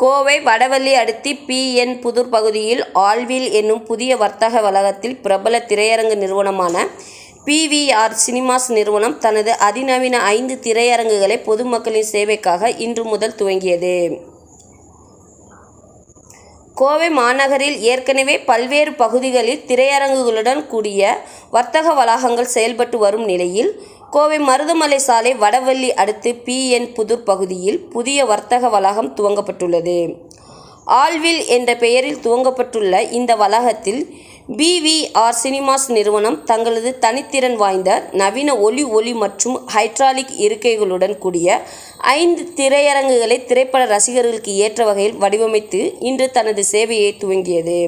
கோவை வடவள்ளி அடுத்தி P. N. Pudur பகுதியில் ஆல்வில் என்னும் புதிய வர்த்தக வளாகத்தில் பிரபல திரையரங்கு நிறுவனமான பிவிஆர் சினிமாஸ் நிறுவனம் தனது அதிநவீன ஐந்து திரையரங்குகளை பொதுமக்களின் சேவைக்காக இன்று முதல் துவங்கியது. கோவை மாநகரில் ஏற்கனவே பல்வேறு பகுதிகளில் திரையரங்குகளுடன் கூடிய வர்த்தக வளாகங்கள் செயல்பட்டு வரும் நிலையில் கோவை மருதமலை சாலை வடவள்ளி அடுத்து பிஎன் புதூர் பகுதியில் புதிய வர்த்தக வளாகம் துவங்கப்பட்டுள்ளது. ஆல்வில் என்ற பெயரில் துவங்கப்பட்டுள்ள இந்த வளாகத்தில் பிவிஆர் சினிமாஸ் நிறுவனம் தங்களது தனித்திறன் வாய்ந்த நவீன ஒலி ஒளி மற்றும் ஹைட்ராலிக் இருக்கைகளுடன் கூடிய ஐந்து திரையரங்குகளை திரைப்பட ரசிகர்களுக்கு ஏற்ற வகையில் வடிவமைத்து இன்று தனது சேவையை துவங்கியது.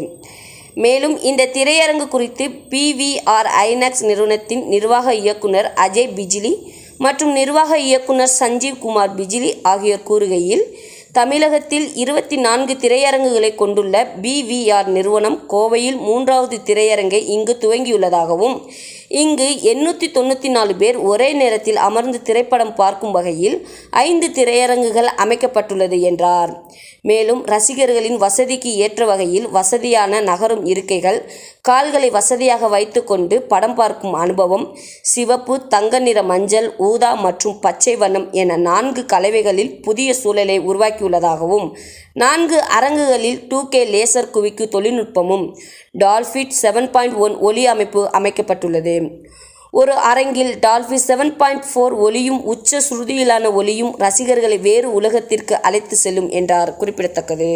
மேலும் இந்த திரையரங்கு குறித்து பிவிஆர் ஐநக்ஸ் நிறுவனத்தின் நிர்வாக இயக்குனர் அஜய் பிஜிலி மற்றும் நிர்வாக இயக்குனர் சஞ்சீவ் குமார் பிஜிலி ஆகியோர் கூறுகையில் தமிழகத்தில் இருபத்தி நான்கு திரையரங்குகளை கொண்டுள்ள பிவிஆர் நிறுவனம் கோவையில் மூன்றாவது திரையரங்கை இங்கு துவங்கியுள்ளதாகவும் இங்கு எண்ணூற்றி தொண்ணூற்றி நாலு பேர் ஒரே நேரத்தில் அமர்ந்து திரைப்படம் பார்க்கும் வகையில் ஐந்து திரையரங்குகள் அமைக்கப்பட்டுள்ளது என்றார். மேலும் ரசிகர்களின் வசதிக்கு ஏற்ற வகையில் வசதியான நகரும் இருக்கைகள் கால்களை வசதியாக வைத்துக்கொண்டு படம் பார்க்கும் அனுபவம் சிவப்பு தங்க நிற மஞ்சள் ஊதா மற்றும் பச்சை வண்ணம் என நான்கு கலவைகளில் புதிய சூழலை உருவாக்கியுள்ளதாகவும் நான்கு அரங்குகளில் டூ கே லேசர் குவிக்கு தொழில்நுட்பமும் டால்ஃபிட் செவன் பாயிண்ட் ஒன் ஒலி அமைப்பு அமைக்கப்பட்டுள்ளது. ஒரு அரங்கில் டால்பி செவன் பாயிண்ட் ஃபோர் ஒலியும் உச்ச சுருதியிலான ஒலியும் ரசிகர்களை வேறு உலகத்திற்கு அழைத்து செல்லும் என்றார் குறிப்பிடத்தக்கது.